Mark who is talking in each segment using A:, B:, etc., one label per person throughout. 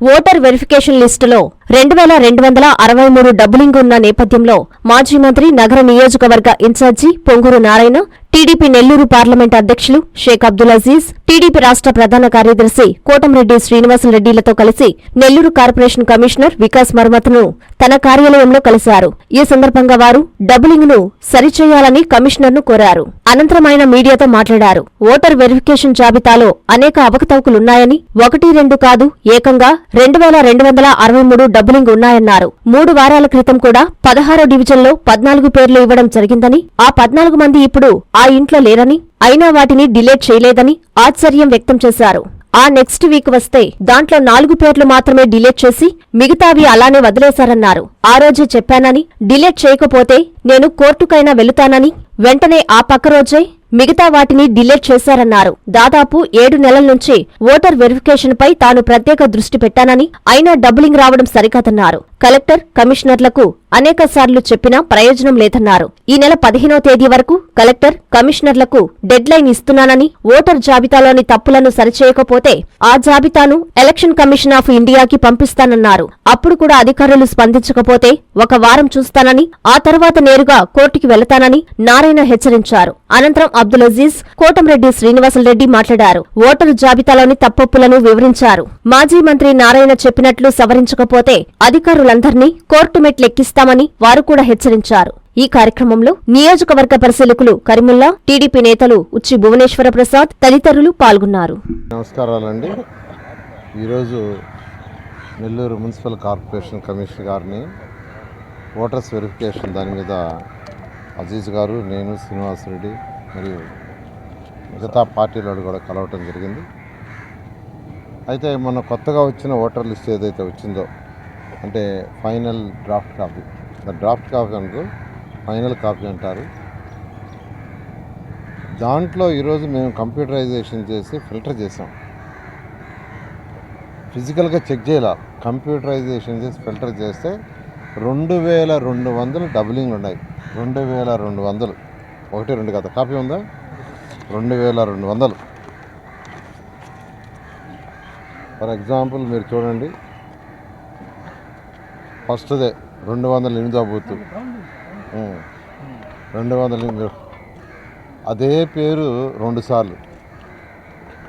A: Voter verification లిస్టులో రెండు వేల రెండు వందల అరవై మూడు డబ్బులింగ్ ఉన్న నేపథ్యంలో మాజీ మంత్రి నగర నియోజకవర్గ incharge Ponguru Narayana TDP Nellore parliament అధ్యక్షులు షేక్ అబ్దుల్ అజీజ్ టీడీపీ రాష్ట్ర ప్రధాన కార్యదర్శి కోటంరెడ్డి శ్రీనివాసరెడ్డిలతో కలిసి నెల్లూరు కార్పొరేషన్ కమిషనర్ వికాస్ మర్మత్ను తన కార్యాలయంలో కలిశారు. ఈ సందర్భంగా వారు డబులింగ్ను సరిచేయాలని కమిషనర్ను కోరారు. అనంతరం ఆయన మీడియాతో మాట్లాడారు. ఓటర్ వెరిఫికేషన్ జాబితాలో అనేక అవకతవకలున్నాయని ఒకటి రెండు కాదు ఏకంగా రెండు వేల రెండు వందల అరవై మూడు డబ్బులింగ్ ఉన్నాయన్నారు మూడు వారాల క్రితం కూడా పదహారో డివిజన్లో పద్నాలుగు పేర్లు ఇవ్వడం జరిగిందని ఆ పద్నాలుగు మంది ఇప్పుడు ఆ ఇంట్లో లేరని అయినా వాటిని డిలేట్ చేయలేదని ఆశ్చర్యం వ్యక్తం చేశారు. ఆ నెక్స్ట్ వీక్ వస్తే దాంట్లో నాలుగు పేర్లు మాత్రమే డిలీట్ చేసి మిగతావి అలానే వదిలేశారన్నారు. ఆ రోజే చెప్పానని డిలీట్ చేయకపోతే నేను కోర్టుకైనా వెళుతానని వెంటనే ఆ పక్క రోజే మిగతా వాటిని డిలీట్ చేశారన్నారు. దాదాపు ఏడు నెలల నుంచి ఓటర్ వెరిఫికేషన్ పై తాను ప్రత్యేక దృష్టి పెట్టానని అయినా డబ్బులింగ్ రావడం సరికాదన్నారు. కలెక్టర్ కమిషనర్లకు అనేక సార్లు చెప్పినా ప్రయోజనం లేదన్నారు. ఈ నెల పదిహేనో తేదీ వరకు కలెక్టర్ కమిషనర్లకు డెడ్ లైన్ ఇస్తున్నానని ఓటర్ జాబితాలోని తప్పులను సరిచేయకపోతే ఆ జాబితాను ఎలక్షన్ కమిషన్ ఆఫ్ ఇండియాకి పంపిస్తానన్నారు. అప్పుడు కూడా అధికారులు స్పందించకపోతే ఒక వారం చూస్తానని ఆ తర్వాత నేరుగా కోర్టుకి వెళతానని ఆయన హెచ్చరించారు. అనంతరం అబ్దుల్ అజీజ్ కోటంరెడ్డి శ్రీనివాసరెడ్డి మాట్లాడారు. ఓటరు జాబితాలోని తప్పొప్పులను వివరించారు. మాజీ మంత్రి నారాయణ చెప్పినట్లు సవరించకపోతే అధికారులందర్నీ కోర్టు మెట్లెక్కిస్తామని వారు కూడా హెచ్చరించారు. ఈ కార్యక్రమంలో నియోజకవర్గ పరిశీలకులు కరిముల్లా టీడీపీ నేతలు ఉచ్చి భువనేశ్వర ప్రసాద్ తదితరులు పాల్గొన్నారు.
B: నమస్కారాలండి. ఈరోజు నెల్లూరు మున్సిపల్ కార్పొరేషన్ కమిషనర్ గారిని ఓటర్స్ వెరిఫికేషన్ దాని మీద అజీజ్ గారు నేను శ్రీనివాసరెడ్డి మరియు మిగతా పార్టీలో కూడా కలవటం జరిగింది. అయితే మొన్న కొత్తగా వచ్చిన ఓటర్ లిస్ట్ ఏదైతే వచ్చిందో అంటే final draft copy draft copy అనుకో ఫైనల్ కాపీ అంటారు. దాంట్లో ఈరోజు మేము కంప్యూటరైజేషన్ చేసి ఫిల్టర్ చేసాం ఫిజికల్గా చెక్ చేయాల? కంప్యూటరైజేషన్ చేసి ఫిల్టర్ చేస్తే రెండు వేల రెండు వందలు డబులింగ్లు ఉన్నాయి. రెండు వేల రెండు వందలు. ఒకటి రెండు కదా కాపీ ఉందా? రెండు వేల రెండు వందలు. ఫర్ ఎగ్జాంపుల్ మీరు చూడండి. ఫస్ట్దే రెండు వందల ఎనిమిదో బూత్. రెండు వందల ఎనిమిది అదే పేరు రెండుసార్లు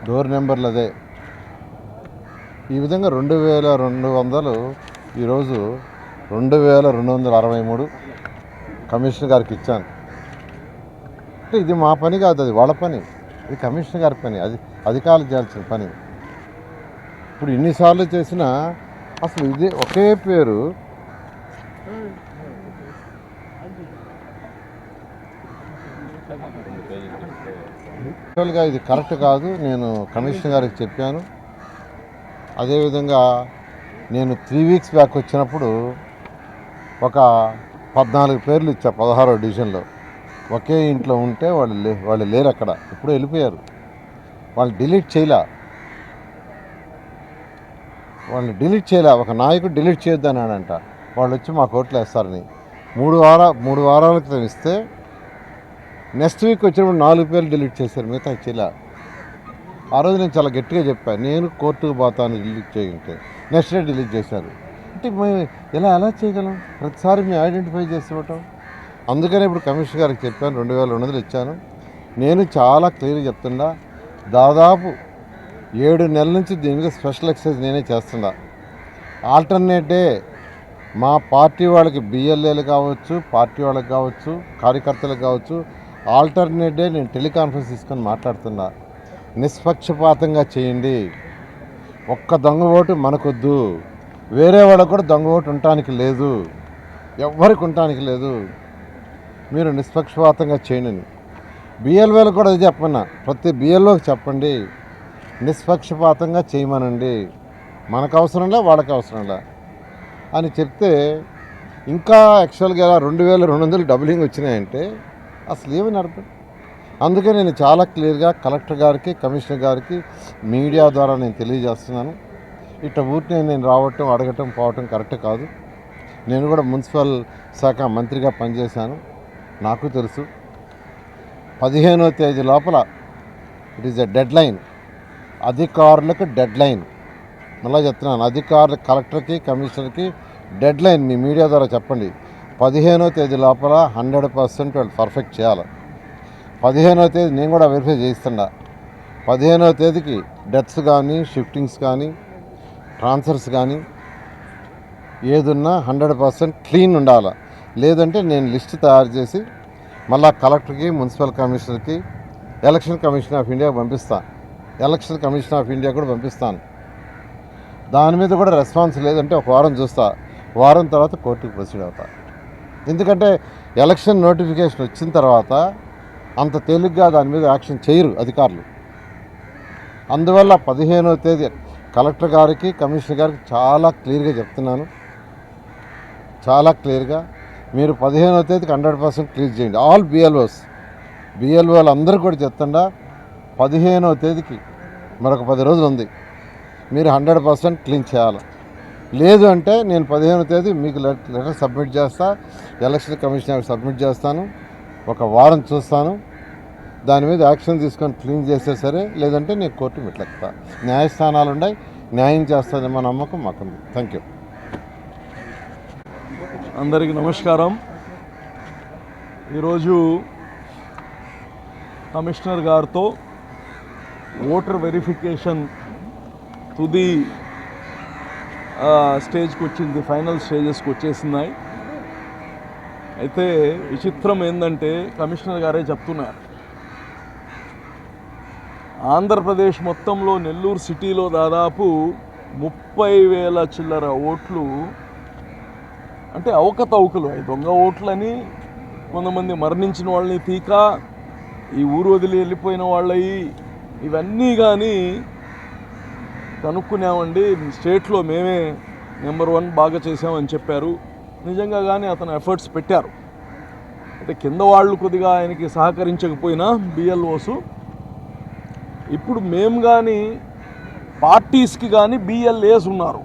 B: డోర్ నెంబర్లు అదే. ఈ విధంగా రెండు వేల రెండు వందలు ఈరోజు రెండు వేల రెండు వందల అరవై మూడు. కమిషనర్ గారికి ఇచ్చాను. అంటే ఇది మా పని కాదు అది వాళ్ళ పని. ఇది కమిషనర్ గారి పని అది అధికారులు చేయాల్సిన పని. ఇప్పుడు ఇన్నిసార్లు చేసినా అసలు ఇది ఒకే పేరు. యాక్చువల్గా ఇది కరెక్ట్ కాదు నేను కమిషనర్ గారికి చెప్పాను. అదేవిధంగా నేను త్రీ వీక్స్ బ్యాక్ వచ్చినప్పుడు ఒక పద్నాలుగు పేర్లు ఇచ్చా పదహారో డివిజన్లో. ఒకే ఇంట్లో ఉంటే వాళ్ళు లే వాళ్ళు లేరు అక్కడ. ఇప్పుడు వెళ్ళిపోయారు. వాళ్ళు డిలీట్ చేయలే. వాళ్ళని డిలీట్ చేయలే. ఒక నాయకుడు డిలీట్ చేయొద్దన్నాడంట వాళ్ళు వచ్చి మా కోర్టులో వేస్తారని. మూడు వార మూడు వారాల క్రితం ఇస్తే నెక్స్ట్ వీక్ వచ్చినప్పుడు నాలుగు పేర్లు డిలీట్ చేశారు. మిగతా చేయలే. ఆ రోజు నేను చాలా గట్టిగా చెప్పాను నేను కోర్టుకు పోతాను డిలీట్ చేయంటే. నెక్స్ట్ డే డిలీట్ చేశారు. అంటే మేము ఎలా ఎలా చేయగలం? ప్రతిసారి మేము ఐడెంటిఫై చేసి ఇవ్వటం. అందుకనే ఇప్పుడు కమిషనర్ గారికి చెప్పాను రెండు వేల రెండు వందలు ఇచ్చాను. నేను చాలా క్లియర్గా చెప్తున్నా దాదాపు ఏడు నెలల నుంచి దీని మీద స్పెషల్ ఎక్సైజ్ నేనే చేస్తున్నా. ఆల్టర్నేట్ డే మా పార్టీ వాళ్ళకి బిఎల్ఏలు కావచ్చు పార్టీ వాళ్ళకి కావచ్చు కార్యకర్తలకు కావచ్చు ఆల్టర్నేట్ డే నేను టెలికాన్ఫరెన్స్ తీసుకొని మాట్లాడుతున్నా. నిష్పక్షపాతంగా చేయండి. ఒక్క దొంగ ఓటు మనకొద్దు. వేరే వాళ్ళకు కూడా దొంగ ఓటు ఉండటానికి లేదు. ఎవ్వరికి ఉండటానికి లేదు. మీరు నిష్పక్షపాతంగా చేయండి. బిఎల్ఓలకు కూడా అది చెప్పమన్నా. ప్రతి బిఎల్ఓకి చెప్పండి. నిష్పక్షపాతంగా చేయమనండి. మనకు అవసరంలే వాళ్ళకి అవసరంలే అని చెప్తే ఇంకా యాక్చువల్గా రెండు వేల రెండు వందలు డబులింగ్ వచ్చినాయంటే అసలు ఏమని అర్థం అందుకే నేను చాలా క్లియర్గా కలెక్టర్ గారికి కమిషనర్ గారికి మీడియా ద్వారా నేను తెలియజేస్తున్నాను. ఇట్ట ఊరిని నేను రావటం అడగటం పోవటం కరెక్ట్ కాదు. నేను కూడా మున్సిపల్ శాఖ మంత్రిగా పనిచేశాను. నాకు తెలుసు. పదిహేనో తేదీ లోపల it is a deadline అధికారులకు డెడ్ లైన్ మళ్ళీ చెప్తున్నాను అధికారులు కలెక్టర్కి కమిషనర్కి డెడ్ లైన్ మీ మీడియా ద్వారా చెప్పండి. పదిహేనో తేదీ లోపల హండ్రెడ్ పర్సెంట్ వాళ్ళు పర్ఫెక్ట్ చేయాలి. పదిహేనో తేదీ నేను కూడా వెరిఫై చేయిస్తున్నా. పదిహేనో తేదీకి డెత్స్ కానీ షిఫ్టింగ్స్ కానీ ట్రాన్సర్స్ కానీ ఏదున్నా హండ్రెడ్ పర్సెంట్ క్లీన్ ఉండాలి? లేదంటే నేను లిస్ట్ తయారు చేసి మళ్ళా కలెక్టర్కి మున్సిపల్ కమిషనర్కి ఎలక్షన్ కమిషన్ ఆఫ్ ఇండియా పంపిస్తాను ఎలక్షన్ కమిషన్ ఆఫ్ ఇండియా కూడా పంపిస్తాను. దాని మీద కూడా రెస్పాన్స్ లేదంటే ఒక వారం చూస్తా. వారం తర్వాత కోర్టుకు ప్రొసీడ్ అవుతా. ఎందుకంటే ఎలక్షన్ నోటిఫికేషన్ వచ్చిన తర్వాత అంత తేలిగ్గా దాని మీద యాక్షన్ చేయరు అధికారులు. అందువల్ల పదిహేనవ తేదీ కలెక్టర్ గారికి కమిషనర్ గారికి చాలా క్లియర్గా చెప్తున్నాను. చాలా క్లియర్గా. మీరు పదిహేనవ తేదీకి హండ్రెడ్ పర్సెంట్ క్లియర్ చేయండి. ఆల్ బిఎల్ఓస్ బిఎల్ఓలు అందరూ కూడా చెప్తుండా పదిహేనవ తేదీకి మరొక పది రోజులు ఉంది. మీరు హండ్రెడ్ పర్సెంట్ క్లీన్ చేయాలి. లేదు అంటే నేను పదిహేనవ తేదీ మీకు లెటర్ సబ్మిట్ చేస్తా ఎలక్షన్ కమిషనర్ సబ్మిట్ చేస్తాను. ఒక వారం చూస్తాను. దాని మీద యాక్షన్ తీసుకొని క్లీన్ చేస్తే సరే లేదంటే నేను కోర్టు మెట్లెక్కుతా న్యాయస్థానాలు ఉన్నాయి న్యాయం చేస్తానేమో నమ్మకం మాకుంది థ్యాంక్ యూ
C: అందరికీ నమస్కారం. ఈరోజు కమిషనర్ గారితో ఓటర్ వెరిఫికేషన్ తుది స్టేజ్కి వచ్చింది ఫైనల్ స్టేజెస్కి వచ్చేసినాయి. అయితే విచిత్రం ఏంటంటే కమిషనర్ గారే చెప్తున్నారు. ఆంధ్రప్రదేశ్ మొత్తంలో నెల్లూరు సిటీలో దాదాపు ముప్పై వేల చిల్లర ఓట్లు అంటే అవకతవకలు. అవి దొంగ ఓట్లని కొంతమంది మరణించిన వాళ్ళని తీక ఈ ఊరు వదిలి వెళ్ళిపోయిన వాళ్ళవి ఇవన్నీ కానీ కనుక్కున్నామండి. స్టేట్లో మేమే నెంబర్ వన్ బాగా చేసామని చెప్పారు. నిజంగా కానీ అతను ఎఫర్ట్స్ పెట్టారు. అయితే కింద వాళ్ళు కొద్దిగా ఆయనకి సహకరించకపోయినా బిఎల్ఓసు ఇప్పుడు మేము కానీ పార్టీస్కి కానీ బిఎల్ఏస్ ఉన్నారు.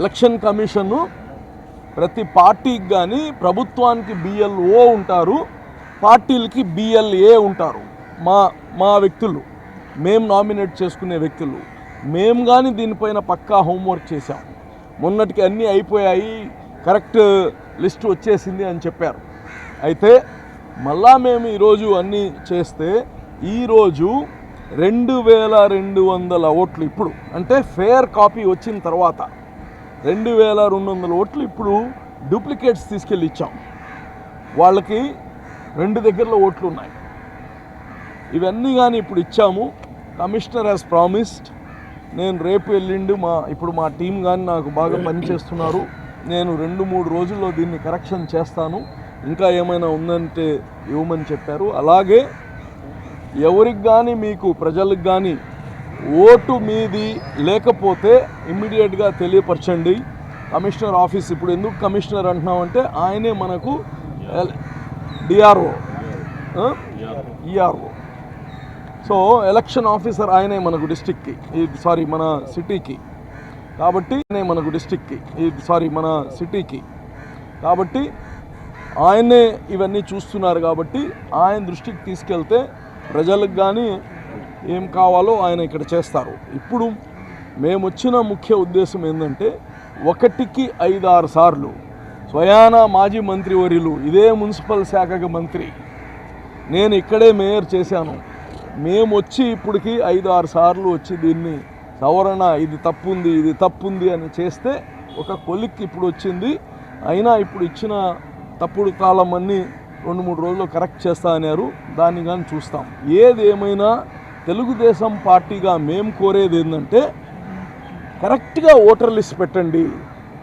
C: ఎలక్షన్ కమిషను ప్రతి పార్టీకి కానీ ప్రభుత్వానికి బిఎల్ఓ ఉంటారు పార్టీలకి బిఎల్ఏ ఉంటారు. మా మా వ్యక్తులు మేము నామినేట్ చేసుకునే వ్యక్తులు. మేము కానీ దీనిపైన పక్కా హోంవర్క్ చేశాం. మొన్నటికి అన్నీ అయిపోయాయి కరెక్ట్ లిస్ట్ వచ్చేసింది అని చెప్పారు. అయితే మళ్ళా మేము ఈరోజు అన్నీ చేస్తే ఈరోజు రెండు వేల రెండు వందల ఓట్లు ఇప్పుడు. అంటే ఫేర్ కాపీ వచ్చిన తర్వాత రెండు వేల రెండు వందల ఓట్లు ఇప్పుడు డూప్లికేట్స్ తీసుకెళ్ళి ఇచ్చాం. వాళ్ళకి రెండు దగ్గరలో ఓట్లు ఉన్నాయి. ఇవన్నీ కానీ ఇప్పుడు ఇచ్చాము. కమిషనర్ యాజ్ ప్రామిస్డ్ నేను రేపు ఎల్లుండి మా ఇప్పుడు మా టీం కానీ నాకు బాగా పనిచేస్తున్నారు నేను రెండు మూడు రోజుల్లో దీన్ని కరెక్షన్ చేస్తాను. ఇంకా ఏమైనా ఉందంటే ఇవ్వమని చెప్పారు. అలాగే ఎవరికి కానీ మీకు ప్రజలకు కానీ ఓటు మీది లేకపోతే ఇమ్మీడియట్గా తెలియపరచండి. కమిషనర్ ఆఫీస్ ఇప్పుడు ఎందుకు కమిషనర్ అంటున్నామంటే ఆయనే మనకు DRO ERO. So election officer ఆయనే మనకు డిస్టిక్కి సారీ మన సిటీకి. కాబట్టి ఆయనే మనకు డిస్టిక్కి సారీ మన సిటీకి. కాబట్టి ఆయనే ఇవన్నీ చూస్తున్నారు కాబట్టి ఆయన దృష్టికి తీసుకెళ్తే ప్రజలకు కానీ ఏం కావాలో ఆయన ఇక్కడ చేస్తారు. ఇప్పుడు మేము వచ్చిన ముఖ్య ఉద్దేశం ఏంటంటే ఒకటికి ఐదారు సార్లు స్వయాన మాజీ మంత్రివర్యులు ఇదే మున్సిపల్ శాఖకి మంత్రి. నేను ఇక్కడే మేయర్ చేశాను. మేము వచ్చి ఇప్పటికి ఐదు ఆరు సార్లు వచ్చి దీన్ని సవరణ ఇది తప్పుంది ఇది తప్పుంది అని చేస్తే ఒక కొలిక్కి ఇప్పుడు వచ్చింది. అయినా ఇప్పుడు ఇచ్చిన తప్పుడు కాలం అన్నీ రెండు మూడు రోజుల్లో కరెక్ట్ చేస్తా అన్నారు. దాన్ని కానీ చూస్తాం. ఏది ఏమైనా తెలుగుదేశం పార్టీగా మేము కోరేది ఏంటంటే కరెక్ట్గా ఓటర్ లిస్ట్ పెట్టండి.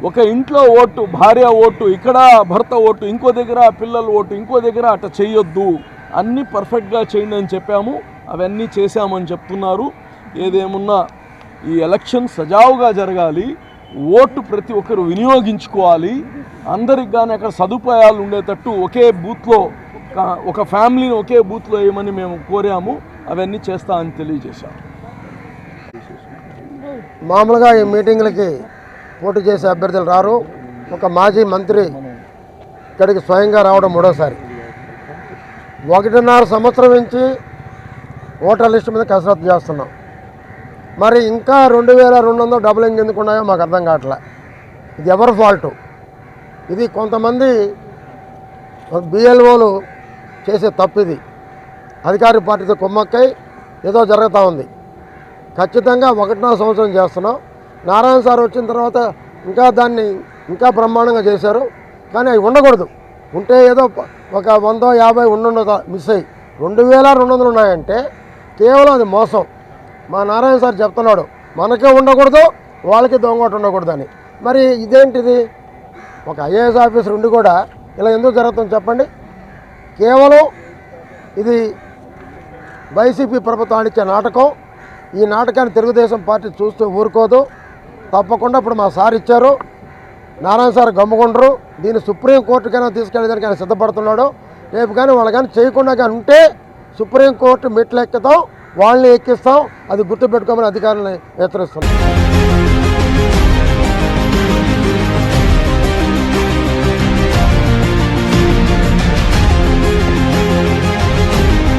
C: ఒక ఇంట్లో ఓటు భార్య ఓటు ఇక్కడ భర్త ఓటు ఇంకో దగ్గర పిల్లల ఓటు ఇంకో దగ్గర అట్ట చేయొద్దు. అన్నీ పర్ఫెక్ట్గా చేయండి అని చెప్పాము. అవన్నీ చేశామని చెప్తున్నారు. ఏదేమున్నా ఈ ఎలక్షన్ సజావుగా జరగాలి. ఓటు ప్రతి ఒక్కరు వినియోగించుకోవాలి. అందరికి కానీ అక్కడ సదుపాయాలు ఉండేటట్టు ఒకే బూత్లో ఒక ఫ్యామిలీని ఒకే బూత్లో వేయమని మేము కోరాము. అవన్నీ చేస్తా అని తెలియజేశాం
D: మామూలుగా ఈ మీటింగ్లకి పోటీ చేసే అభ్యర్థులు రారు. ఒక మాజీ మంత్రి ఇక్కడికి స్వయంగా రావడం మూడోసారి. ఒకటిన్నర సంవత్సరం నుంచి ఓటర్ లిస్ట్ మీద కసరత్తు చేస్తున్నాం. మరి ఇంకా రెండు వేల రెండు వందల డబ్బులు ఎందుకు ఉన్నాయో మాకు అర్థం కావట్లే. ఇది ఎవరి ఫాల్టు? ఇది కొంతమంది బిఎల్ఓలు చేసే తప్పు ఇది. అధికార పార్టీతో కుమ్మక్కై ఏదో జరుగుతూ ఉంది. ఖచ్చితంగా ఒకటిన్నర సంవత్సరం చేస్తున్నాం. నారాయణ సార్ వచ్చిన తర్వాత ఇంకా దాన్ని ఇంకా బ్రహ్మాండంగా చేశారు. కానీ అవి ఉండకూడదు. ఉంటే ఏదో ఒక వంద యాభై ఉండుండదు మిస్ అయ్యి. రెండు వేల రెండు వందలు ఉన్నాయంటే కేవలం అది మోసం. మా నారాయణ సార్ చెప్తున్నాడు మనకే ఉండకూడదు వాళ్ళకి దొంగోటు ఉండకూడదని. మరి ఇదేంటిది? ఒక ఐఏఎస్ ఆఫీసర్ ఉండి కూడా ఇలా ఎందుకు జరుగుతుంది చెప్పండి. కేవలం ఇది వైసీపీ ప్రభుత్వం ఇచ్చే నాటకం. ఈ నాటకాన్ని తెలుగుదేశం పార్టీ చూస్తూ ఊరుకోదు. తప్పకుండా ఇప్పుడు మా సార్ ఇచ్చారు. నారాయణ సార్ గమ్ముకుంటారు దీన్ని సుప్రీంకోర్టుకైనా తీసుకెళ్ళడానికి ఆయన సిద్ధపడుతున్నాడు. రేపు కానీ వాళ్ళు కానీ చేయకుండా కానీ ఉంటే సుప్రీంకోర్టు మెట్లు వాళ్ళని ఎక్కిస్తాం అది గుర్తుపెట్టుకోమని అధికారులను హెచ్చరిస్తున్నాం.